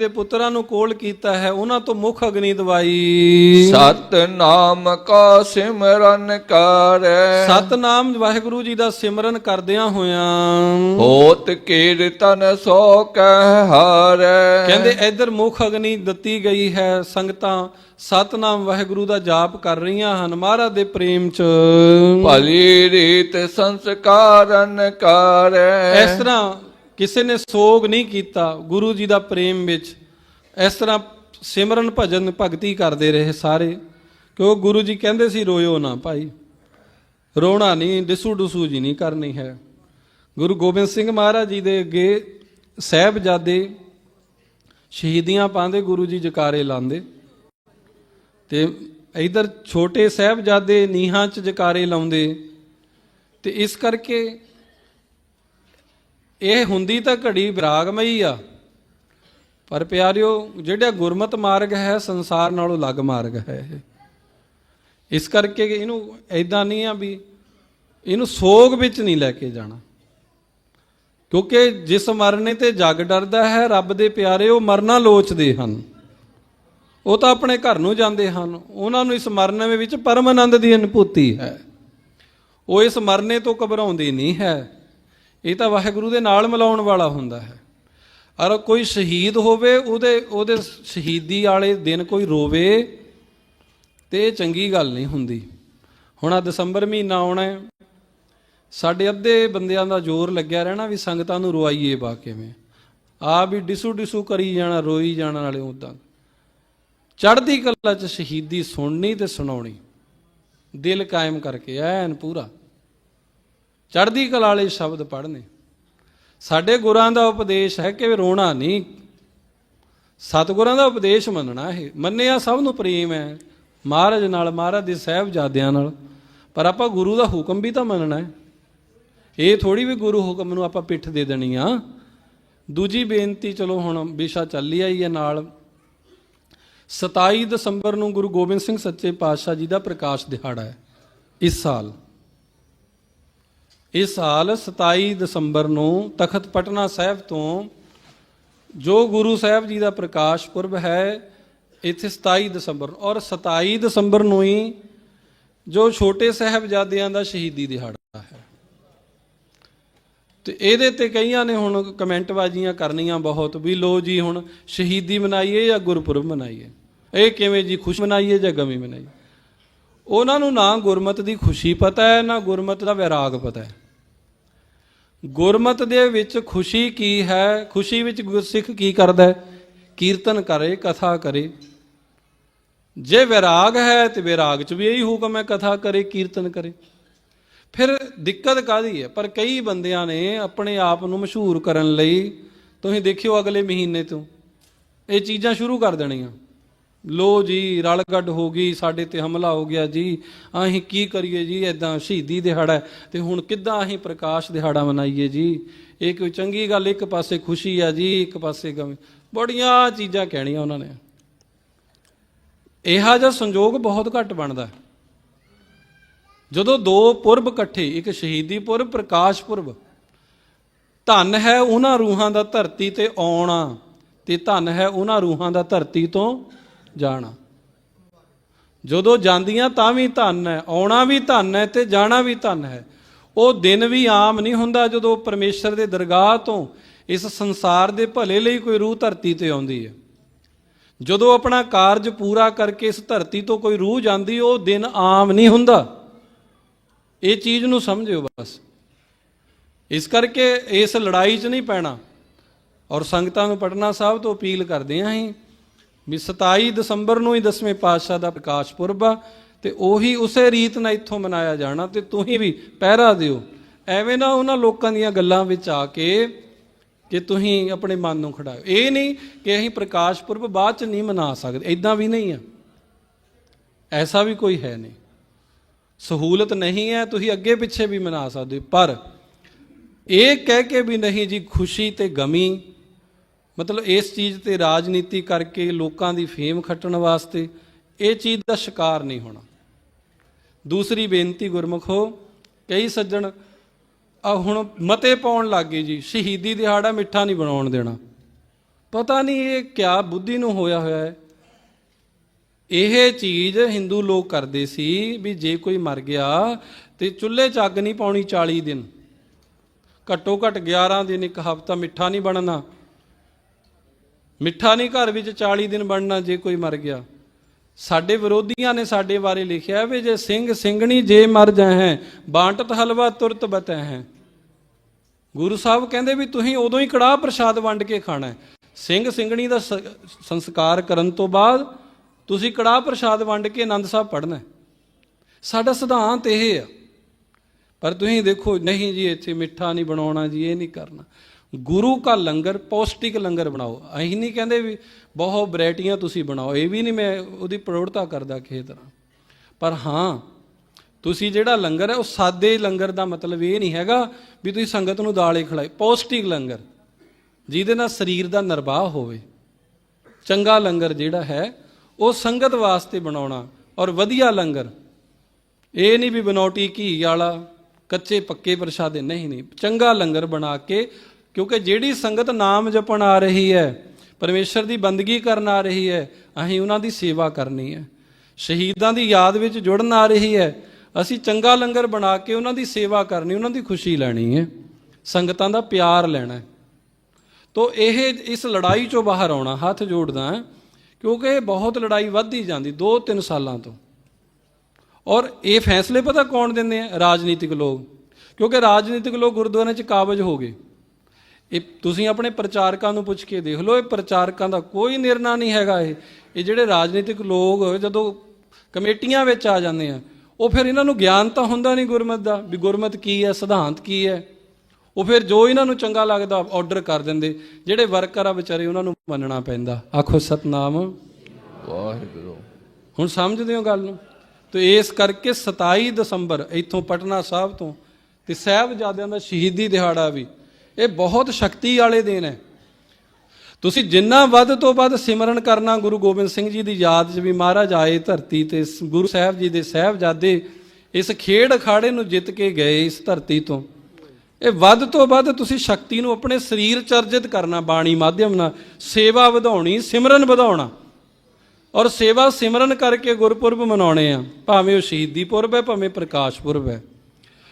ਦੇ ਪੁੱਤਰਾਂ ਨੂੰ ਕੋਲ ਕੀਤਾ ਹੈ ਉਹਨਾਂ ਤੋਂ ਮੁੱਖ ਅਗਨੀ ਦਵਾਈ। ਸਤ ਨਾਮ ਕਾ ਸਿਮਰਨ ਕਰੈ। ਸਤਨਾਮ ਵਾਹਿਗੁਰੂ ਜੀ ਦਾ ਸਿਮਰਨ ਕਰਦਿਆਂ ਹੋਇਆਂ ਹੋਤ ਕੀਰਤਨ ਸੋ ਕਹਿ ਹਾਰੈ। ਕਹਿੰਦੇ ਇੱਧਰ ਮੁੱਖ ਅਗਨੀ ਦਿੱਤੀ ਗਈ ਹੈ ਸੰਗਤਾਂ ਸਤਨਾਮ ਵਾਹਿਗੁਰੂ ਦਾ ਜਾਪ ਕਰ ਰਹੀਆਂ ਹਨ ਮਹਾਰਾਜ ਦੇ ਪ੍ਰੇਮ ਚ। ਭਲੀ ਰੀਤ ਸੰਸਕਾਰਨ ਕਰੈ। ਇਸ ਤਰ੍ਹਾਂ ਕਿਸੇ ਨੇ ਸੋਗ ਨਹੀਂ ਕੀਤਾ ਗੁਰੂ ਜੀ ਦਾ ਪ੍ਰੇਮ ਵਿੱਚ, ਇਸ ਤਰ੍ਹਾਂ ਸਿਮਰਨ ਭਜਨ ਭਗਤੀ ਕਰਦੇ ਰਹੇ ਸਾਰੇ ਕਿ ਉਹ ਗੁਰੂ ਜੀ ਕਹਿੰਦੇ ਸੀ, ਰੋਇਓ ਨਾ ਭਾਈ, ਰੋਣਾ ਨਹੀਂ, ਡਿਸੂ ਡੁਸੂ ਜੀ ਨਹੀਂ ਕਰਨੀ ਹੈ। ਗੁਰੂ ਗੋਬਿੰਦ ਸਿੰਘ ਮਹਾਰਾਜ ਜੀ ਦੇ ਅੱਗੇ ਸਹਿਬਜ਼ਾਦੇ ਸ਼ਹੀਦੀਆਂ ਪਾਉਂਦੇ, ਗੁਰੂ ਜੀ ਜਕਾਰੇ ਲਾਉਂਦੇ। ਤੇ ਇਧਰ ਛੋਟੇ ਸਹਿਬਜ਼ਾਦੇ ਨੀਹਾਂ 'ਚ ਜਕਾਰੇ ਲਾਉਂਦੇ। ਤੇ ਇਸ ਕਰਕੇ ਇਹ ਹੁੰਦੀ ਤਾਂ ਘੜੀ ਵਿਰਾਗਮਈ ਆ। ਪਰ ਪਿਆਰਿਓ, ਜਿਹੜਾ ਗੁਰਮਤ ਮਾਰਗ ਹੈ, ਸੰਸਾਰ ਨਾਲੋਂ ਅਲੱਗ ਮਾਰਗ ਹੈ ਇਹ। ਇਸ ਕਰਕੇ ਇਹਨੂੰ ਐਦਾਂ ਨਹੀਂ ਆ ਵੀ ਇਹਨੂੰ ਸੋਗ ਵਿੱਚ ਨਹੀਂ ਲੈ ਕੇ ਜਾਣਾ। ਕਿਉਂਕਿ ਜਿਸ ਮਰਨੇ ਤੇ ਜੱਗ ਡਰਦਾ ਹੈ, ਰੱਬ ਦੇ ਪਿਆਰੇ ਉਹ ਮਰਨਾ ਲੋਚਦੇ ਹਨ। ਉਹ ਤਾਂ ਆਪਣੇ ਘਰ ਨੂੰ ਜਾਂਦੇ ਹਨ। ਉਹਨਾਂ ਨੂੰ ਇਸ ਮਰਨੇ ਵਿੱਚ ਪਰਮ ਆਨੰਦ ਦੀ ਅਨੁਭੂਤੀ ਹੈ। ਉਹ ਇਸ ਮਰਨੇ ਤੋਂ ਘਬਰਾਉਂਦੇ ਨਹੀਂ ਹੈ। ਇਹ ਤਾਂ ਵਾਹਿਗੁਰੂ ਦੇ ਨਾਲ ਮਿਲਾਉਣ ਵਾਲਾ ਹੁੰਦਾ ਹੈ। ਔਰ ਕੋਈ ਸ਼ਹੀਦ ਹੋਵੇ, ਉਹਦੇ ਉਹਦੇ ਸ਼ਹੀਦੀ ਵਾਲੇ ਦਿਨ ਕੋਈ ਰੋਵੇ, ਤੇ ਇਹ ਚੰਗੀ ਗੱਲ ਨਹੀਂ ਹੁੰਦੀ। ਹੁਣ ਆ ਦਸੰਬਰ ਮਹੀਨਾ ਆਉਣਾ ਹੈ, ਸਾਡੇ ਅੱਧੇ ਬੰਦਿਆਂ ਦਾ ਜ਼ੋਰ ਲੱਗਿਆ ਰਹਿਣਾ ਵੀ ਸੰਗਤਾਂ ਨੂੰ ਰਵਾਈਏ ਬਾ ਕਿਵੇਂ ਆ ਵੀ ਡਿਸੂ ਡਿਸੂ ਕਰੀ ਜਾਣਾ, ਰੋਈ ਜਾਣ ਵਾਲੇ ਉਦਾਂ ਚੜ੍ਹਦੀ ਕਲਾ ਚ ਸ਼ਹੀਦੀ ਸੁਣਨੀ ਤੇ ਸੁਣਾਉਣੀ। ਦਿਲ ਕਾਇਮ ਕਰਕੇ, ਐਨ ਪੂਰਾ। ਚੜ੍ਹਦੀ ਕਲਾ ਵਾਲੇ ਸ਼ਬਦ ਪੜ੍ਹਨੇ। ਸਾਡੇ ਗੁਰਾਂ ਦਾ ਉਪਦੇਸ਼ ਹੈ ਕਿ ਰੋਣਾ ਨਹੀਂ। ਸਤਿਗੁਰਾਂ ਦਾ ਉਪਦੇਸ਼ ਮੰਨਣਾ ਇਹ। ਮੰਨਿਆ ਸਭ ਨੂੰ ਪ੍ਰੇਮ ਹੈ। ਮਹਾਰਾਜ ਨਾਲ, ਮਹਾਰਾਜ ਦੇ ਸਾਹਿਬਜ਼ਾਦਿਆਂ ਨਾਲ। ਪਰ ਆਪਾਂ ਗੁਰੂ ਦਾ ਹੁਕਮ ਵੀ ਤਾਂ ਮੰਨਣਾ ਹੈ। ਇਹ ਥੋੜੀ ਵੀ ਗੁਰੂ ਹੁਕਮ ਨੂੰ ਆਪਾਂ ਪਿੱਠ ਦੇ ਦੇਣੀ ਆ। ਦੂਜੀ ਬੇਨਤੀ, ਚਲੋ ਹੁਣ ਵਿਸ਼ਾ ਚੱਲੀ ਆਈ ਹੈ ਨਾਲ। 27 ਦਸੰਬਰ ਨੂੰ ਗੁਰੂ ਗੋਬਿੰਦ ਸਿੰਘ ਸੱਚੇ ਪਾਤਸ਼ਾਹ ਜੀ ਦਾ ਪ੍ਰਕਾਸ਼ ਦਿਹਾੜਾ ਹੈ। ਇਸ ਸਾਲ। ਇਸ ਸਾਲ 27 ਦਸੰਬਰ ਨੂੰ ਤਖਤ ਪਟਨਾ ਸਾਹਿਬ ਤੋਂ ਜੋ ਗੁਰੂ ਸਾਹਿਬ ਜੀ ਦਾ ਪ੍ਰਕਾਸ਼ ਪੁਰਬ ਹੈ, ਇੱਥੇ 27 ਦਸੰਬਰ ਔਰ 27 ਦਸੰਬਰ ਨੂੰ ਹੀ ਜੋ ਛੋਟੇ ਸਾਹਿਬਜ਼ਾਦਿਆਂ ਦਾ ਸ਼ਹੀਦੀ ਦਿਹਾੜਾ ਹੈ। ਤੇ ਇਹਦੇ ਤੇ ਕਈਆਂ ਨੇ ਹੁਣ ਕਮੈਂਟ ਬਾਜੀਆਂ ਕਰਨੀਆਂ ਬਹੁਤ, ਵੀ ਲੋ ਜੀ ਹੁਣ ਸ਼ਹੀਦੀ ਮਨਾਈਏ ਜਾਂ ਗੁਰਪੁਰਬ ਮਨਾਈਏ? ਇਹ ਕਿਵੇਂ ਜੀ, ਖੁਸ਼ ਮਨਾਈਏ ਜਾਂ ਗਮੀ ਮਨਾਈਏ? ਉਹਨਾਂ ਨੂੰ ਨਾ ਗੁਰਮਤ ਦੀ ਖੁਸ਼ੀ ਪਤਾ ਹੈ, ਨਾ ਗੁਰਮਤ ਦਾ ਵਿਰਾਗ ਪਤਾ ਹੈ। ਗੁਰਮਤ ਦੇ ਵਿੱਚ ਖੁਸ਼ੀ ਕੀ ਹੈ? ਖੁਸ਼ੀ ਵਿੱਚ ਗੁਰਸਿੱਖ ਕੀ ਕਰਦਾ ਹੈ? ਕੀਰਤਨ ਕਰੇ, ਕਥਾ ਕਰੇ। ਜੇ ਵਿਰਾਗ ਹੈ ਤੇ ਵਿਰਾਗ 'ਚ ਵੀ ਇਹੀ ਹੁਕਮ ਹੈ, ਕਥਾ ਕਰੇ, ਕੀਰਤਨ ਕਰੇ। ਫਿਰ ਦਿੱਕਤ ਕਾਦੀ ਹੈ? ਪਰ ਕਈ ਬੰਦਿਆਂ ਨੇ ਆਪਣੇ ਆਪ ਨੂੰ ਮਸ਼ਹੂਰ ਕਰਨ ਲਈ, ਤੁਸੀਂ ਦੇਖਿਓ ਅਗਲੇ ਮਹੀਨੇ ਤੋਂ, ਇਹ ਚੀਜ਼ਾਂ ਸ਼ੁਰੂ ਕਰ ਦੇਣੀਆਂ। ਲੋ ਜੀ, ਰਲਗੱਡ ਹੋ ਗਈ, ਸਾਡੇ ਤੇ ਹਮਲਾ ਹੋ ਗਿਆ ਜੀ। ਅਸੀਂ ਕੀ ਕਰੀਏ ਜੀ ਐਦਾਂ ਸ਼ਹੀਦੀ ਦਿਹਾੜਾ ਤੇ ਹੁਣ ਕਿੱਦਾਂ ਅਸੀਂ ਪ੍ਰਕਾਸ਼ ਦਿਹਾੜਾ ਮਨਾਈਏ ਜੀ? ਇਹ ਕੋਈ ਚੰਗੀ ਗੱਲ, ਇੱਕ ਪਾਸੇ ਖੁਸ਼ੀ ਆ ਜੀ, ਇੱਕ ਪਾਸੇ ਗਮ। ਬੜੀਆਂ ਚੀਜ਼ਾਂ ਕਹਿਣੀਆਂ ਉਹਨਾਂ ਨੇ। ਇਹੋ ਜਿਹਾ ਸੰਜੋਗ ਬਹੁਤ ਘੱਟ ਬਣਦਾ ਜਦੋਂ ਦੋ ਪੁਰਬ ਇਕੱਠੇ, ਇੱਕ ਸ਼ਹੀਦੀ ਪੁਰਬ, ਪ੍ਰਕਾਸ਼ ਪੁਰਬ, ਧੰਨ ਹੈ ਉਹਨਾਂ ਰੂਹਾਂ ਦਾ ਧਰਤੀ ਤੇ ਆਉਣਾ, ਤੇ ਧਨ ਹੈ ਉਹਨਾਂ ਰੂਹਾਂ ਦਾ ਧਰਤੀ ਤੋਂ ਜਾਣਾ। ਜਦੋਂ ਜਾਂਦੀਆਂ ਤਾਂ ਵੀ ਧਨ ਹੈ, ਆਉਣਾ ਵੀ ਧਨ ਹੈ ਤੇ ਜਾਣਾ ਵੀ ਧਨ ਹੈ। ਉਹ ਦਿਨ ਵੀ ਆਮ ਨਹੀਂ ਹੁੰਦਾ ਜਦੋਂ ਪਰਮੇਸ਼ਰ ਦੇ ਦਰਗਾਹ ਤੋਂ ਇਸ ਸੰਸਾਰ ਦੇ ਭਲੇ ਲਈ ਕੋਈ ਰੂਹ ਧਰਤੀ ਤੇ ਆਉਂਦੀ ਹੈ। ਜਦੋਂ ਆਪਣਾ ਕਾਰਜ ਪੂਰਾ ਕਰਕੇ ਇਸ ਧਰਤੀ ਤੋਂ ਕੋਈ ਰੂਹ ਜਾਂਦੀ, ਉਹ ਦਿਨ ਆਮ ਨਹੀਂ ਹੁੰਦਾ। ਇਹ ਚੀਜ਼ ਨੂੰ ਸਮਝਿਓ ਬਸ। ਇਸ ਕਰਕੇ ਇਸ ਲੜਾਈ 'ਚ ਨਹੀਂ ਪੈਣਾ। ਔਰ ਸੰਗਤਾਂ ਨੂੰ ਪਟਨਾ ਸਾਹਿਬ ਤੋਂ ਅਪੀਲ ਕਰਦੇ ਆਂ ਅਸੀਂ ਵੀ 27 ਦਸੰਬਰ ਨੂੰ ਹੀ ਦਸਵੇਂ ਪਾਤਸ਼ਾਹ ਦਾ ਪ੍ਰਕਾਸ਼ ਪੁਰਬ ਆ ਤੇ ਉਹੀ ਉਸੇ ਰੀਤ ਨਾਲ ਇੱਥੋਂ ਮਨਾਇਆ ਜਾਣਾ ਤੇ ਤੁਸੀਂ ਵੀ ਪਹਿਰਾ ਦਿਓ। ਐਵੇਂ ਨਾ ਉਹਨਾਂ ਲੋਕਾਂ ਦੀਆਂ ਗੱਲਾਂ ਵਿੱਚ ਆ ਕੇ ਕਿ ਤੁਸੀਂ ਆਪਣੇ ਮਨ ਨੂੰ ਖੜਾਓ ਇਹ ਨਹੀਂ ਕਿ ਅਸੀਂ ਪ੍ਰਕਾਸ਼ ਪੁਰਬ ਬਾਅਦ ਚ ਨਹੀਂ ਮਨਾ ਸਕਦੇ ਇਦਾਂ ਵੀ ਨਹੀਂ ਆ। ਐਸਾ ਵੀ ਕੋਈ ਹੈ ਨਹੀਂ। ਸਹੂਲਤ ਨਹੀਂ ਹੈ, ਤੁਸੀਂ ਅੱਗੇ ਪਿੱਛੇ ਵੀ ਮਨਾ ਸਕਦੇ ਪਰ ਇਹ ਕਹਿ ਕੇ ਵੀ ਨਹੀਂ ਜੀ, ਖੁਸ਼ੀ ਤੇ ਗਮੀ ਮਤਲਬ ਇਸ ਚੀਜ਼ ਤੇ ਰਾਜਨੀਤੀ ਕਰਕੇ ਲੋਕਾਂ ਦੀ ਫੇਮ ਖੱਟਣ ਵਾਸਤੇ ਇਹ ਚੀਜ਼ ਦਾ ਸ਼ਿਕਾਰ ਨਹੀਂ ਹੋਣਾ। ਦੂਸਰੀ ਬੇਨਤੀ ਗੁਰਮਖੋ ਕਈ ਸੱਜਣ, ਆ ਹੁਣ ਮਤੇ ਪਾਉਣ ਲੱਗ ਗਏ ਜੀ, ਸ਼ਹੀਦੀ ਦਿਹਾੜਾ ਮਿੱਠਾ ਨਹੀਂ ਬਣਾਉਣ ਦੇਣਾ। ਪਤਾ ਨਹੀਂ ਇਹ ਕਿਆ ਬੁੱਧੀ ਨੂੰ ਹੋਇਆ ਹੋਇਆ ਹੈ। ਇਹ ਚੀਜ਼ ਹਿੰਦੂ ਲੋਕ ਕਰਦੇ ਸੀ ਵੀ ਜੇ ਕੋਈ ਮਰ ਗਿਆ ਤੇ ਚੁੱਲ੍ਹੇ 'ਚ ਅੱਗ ਨਹੀਂ ਪਾਉਣੀ 40 ਦਿਨ। ਘੱਟੋ ਘੱਟ 11 ਦਿਨ ਇੱਕ ਹਫ਼ਤਾ ਮਿੱਠਾ ਨਹੀਂ ਬਣਨਾ। ਮਿੱਠਾ ਨਹੀਂ ਘਰ ਵਿੱਚ 40 ਦਿਨ ਬਣਨਾ ਜੇ ਕੋਈ ਮਰ ਗਿਆ। ਸਾਡੇ ਵਿਰੋਧੀਆਂ ਨੇ ਸਾਡੇ ਬਾਰੇ ਲਿਖਿਆ ਵੀ ਜੇ ਸਿੰਘ ਸਿੰਘਣੀ ਜੇ ਮਰ ਜਾਹੈ ਬਾਂਟਤ ਹਲਵਾ, ਤੁਰਤ ਬਤੈ ਹੈ ਗੁਰੂ ਸਾਹਿਬ ਕਹਿੰਦੇ ਵੀ ਤੁਸੀਂ ਉਦੋਂ ਹੀ ਕੜਾਹ ਪ੍ਰਸ਼ਾਦ ਵੰਡ ਕੇ ਖਾਣਾ ਹੈ। ਸਿੰਘ ਸਿੰਘਣੀ ਦਾ ਸ- ਸੰਸਕਾਰ ਕਰਨ ਤੋਂ ਬਾਅਦ ਤੁਸੀਂ ਕੜਾਹ ਪ੍ਰਸ਼ਾਦ ਵੰਡ ਕੇ ਆਨੰਦ ਸਾਹਿਬ ਪੜ੍ਹਨਾ ਸਾਡਾ ਸਿਧਾਂਤ ਇਹ ਆ। ਪਰ ਤੁਸੀਂ ਦੇਖੋ, ਨਹੀਂ ਜੀ, ਇੱਥੇ ਮਿੱਠਾ ਨਹੀਂ ਬਣਾਉਣਾ ਜੀ, ਇਹ ਨਹੀਂ ਕਰਨਾ। ਗੁਰੂ ਕਾ ਲੰਗਰ, ਪੌਸ਼ਟਿਕ ਲੰਗਰ ਬਣਾਓ। ਅਸੀਂ ਨਹੀਂ ਕਹਿੰਦੇ ਵੀ ਬਹੁਤ ਵੈਰਾਈਟੀਆਂ ਤੁਸੀਂ ਬਣਾਓ। ਇਹ ਵੀ ਨਹੀਂ ਮੈਂ ਉਹਦੀ ਪ੍ਰੋੜਤਾ ਕਰਦਾ ਕਿਸੇ ਤਰ੍ਹਾਂ। ਪਰ ਹਾਂ, ਤੁਸੀਂ ਜਿਹੜਾ ਲੰਗਰ ਹੈ, ਉਹ ਸਾਦੇ ਲੰਗਰ ਦਾ ਮਤਲਬ ਇਹ ਨਹੀਂ ਹੈਗਾ ਵੀ ਤੁਸੀਂ ਸੰਗਤ ਨੂੰ ਦਾਲੇ ਖਿਲਾਏ ਪੌਸ਼ਟਿਕ ਲੰਗਰ, ਜਿਹਦੇ ਨਾਲ ਸਰੀਰ ਦਾ ਨਿਰਵਾਹ ਹੋਵੇ। ਚੰਗਾ ਲੰਗਰ ਜਿਹੜਾ ਹੈ, ਉਹ ਸੰਗਤ ਵਾਸਤੇ ਬਣਾਉਣਾ ਔਰ ਵਧੀਆ ਲੰਗਰ। ਇਹ ਨਹੀਂ ਵੀ ਬਨੌਟੀ ਘੀ ਵਾਲਾ, ਕੱਚੇ ਪੱਕੇ ਪ੍ਰਸ਼ਾਦੇ। ਨਹੀਂ ਨਹੀਂ। ਚੰਗਾ ਲੰਗਰ ਬਣਾ ਕੇ ਕਿਉਂਕਿ ਜਿਹੜੀ ਸੰਗਤ ਨਾਮ ਜਪਣ ਆ ਰਹੀ ਹੈ, ਪਰਮੇਸ਼ਰ ਦੀ ਬੰਦਗੀ ਕਰਨ ਆ ਰਹੀ ਹੈ, ਅਸੀਂ ਉਹਨਾਂ ਦੀ ਸੇਵਾ ਕਰਨੀ ਹੈ। ਸ਼ਹੀਦਾਂ ਦੀ ਯਾਦ ਵਿੱਚ ਜੁੜਨ ਆ ਰਹੀ ਹੈ, ਅਸੀਂ ਚੰਗਾ ਲੰਗਰ ਬਣਾ ਕੇ ਉਹਨਾਂ ਦੀ ਸੇਵਾ ਕਰਨੀ, ਉਹਨਾਂ ਦੀ ਖੁਸ਼ੀ ਲੈਣੀ ਹੈ। ਸੰਗਤਾਂ ਦਾ ਪਿਆਰ ਲੈਣਾ ਹੈ। ਤੋ ਇਹ ਇਸ ਲੜਾਈ ਚੋਂ ਬਾਹਰ ਆਉਣਾ, ਹੱਥ ਜੋੜਦਾ ਕਿਉਂਕਿ ਇਹ ਬਹੁਤ ਲੜਾਈ ਵੱਧਦੀ ਜਾਂਦੀ 2-3 ਸਾਲਾਂ ਤੋਂ। ਔਰ ਇਹ ਫੈਸਲੇ ਪਤਾ ਕੌਣ ਦਿੰਦੇ ਆ? ਰਾਜਨੀਤਿਕ ਲੋਕ। ਕਿਉਂਕਿ ਰਾਜਨੀਤਿਕ ਲੋਕ ਗੁਰਦੁਆਰਿਆਂ 'ਚ ਕਾਬਜ ਹੋ ਗਏ। ਇਹ ਤੁਸੀਂ ਆਪਣੇ ਪ੍ਰਚਾਰਕਾਂ ਨੂੰ ਪੁੱਛ ਕੇ ਦੇਖ ਲਓ ਇਹ ਪ੍ਰਚਾਰਕਾਂ ਦਾ ਕੋਈ ਨਿਰਣਾ ਨਹੀਂ ਹੈਗਾ ਇਹ। ਇਹ ਜਿਹੜੇ ਰਾਜਨੀਤਿਕ ਲੋਕ ਜਦੋਂ ਕਮੇਟੀਆਂ ਵਿੱਚ ਆ ਜਾਂਦੇ ਆ ਉਹ ਫਿਰ ਇਹਨਾਂ ਨੂੰ ਗਿਆਨ ਤਾਂ ਹੁੰਦਾ ਨਹੀਂ ਗੁਰਮਤ ਦਾ ਵੀ ਗੁਰਮਤ ਕੀ ਹੈ ਸਿਧਾਂਤ ਕੀ ਹੈ। ਉਹ ਫਿਰ ਜੋ ਇਹਨਾਂ ਨੂੰ ਚੰਗਾ ਲੱਗਦਾ ਆਰਡਰ ਕਰ ਦਿੰਦੇ। ਜਿਹੜੇ ਵਰਕਰ ਆ ਵਿਚਾਰੇ ਉਹਨਾਂ ਨੂੰ ਮੰਨਣਾ ਪੈਂਦਾ। ਆਖੋ ਸਤਨਾਮ। ਵਾਹਿਗੁਰੂ। ਹੁਣ ਸਮਝਦੇ ਹੋ ਗੱਲ ਨੂੰ? ਤੇ ਇਸ ਕਰਕੇ 27 ਦਸੰਬਰ ਇੱਥੋਂ ਪਟਨਾ ਸਾਹਿਬ ਤੋਂ ਤੇ ਸਾਹਿਬਜ਼ਾਦਿਆਂ ਦਾ ਸ਼ਹੀਦੀ ਦਿਹਾੜਾ ਵੀ। ਇਹ ਬਹੁਤ ਸ਼ਕਤੀ ਵਾਲੇ ਦਿਨ ਹੈ। ਤੁਸੀਂ ਜਿੰਨਾ ਵੱਧ ਤੋਂ ਵੱਧ ਸਿਮਰਨ ਕਰਨਾ ਗੁਰੂ ਗੋਬਿੰਦ ਸਿੰਘ ਜੀ ਦੀ ਯਾਦ 'ਚ ਵੀ ਮਹਾਰਾਜ ਆਏ ਧਰਤੀ ਤੇ, ਗੁਰੂ ਸਾਹਿਬ ਜੀ ਦੇ ਸਾਹਿਬਜ਼ਾਦੇ ਇਸ ਖੇਡ ਅਖਾੜੇ ਨੂੰ ਜਿੱਤ ਕੇ ਗਏ ਇਸ ਧਰਤੀ ਤੋਂ। ਇਹ ਵੱਧ ਤੋਂ ਵੱਧ ਤੁਸੀਂ ਸ਼ਕਤੀ ਨੂੰ ਆਪਣੇ ਸਰੀਰ ਚਰਜਿਤ ਕਰਨਾ, ਬਾਣੀ ਮਾਧਿਅਮ ਨਾਲ ਸੇਵਾ ਵਧਾਉਣੀ, ਸਿਮਰਨ ਵਧਾਉਣਾ। ਔਰ ਸੇਵਾ ਸਿਮਰਨ ਕਰਕੇ ਗੁਰਪੁਰਬ ਮਨਾਉਣੇ ਆ। ਭਾਵੇਂ ਉਹ ਸ਼ਹੀਦੀ ਪੁਰਬ ਹੈ, ਭਾਵੇਂ ਪ੍ਰਕਾਸ਼ ਪੁਰਬ ਹੈ।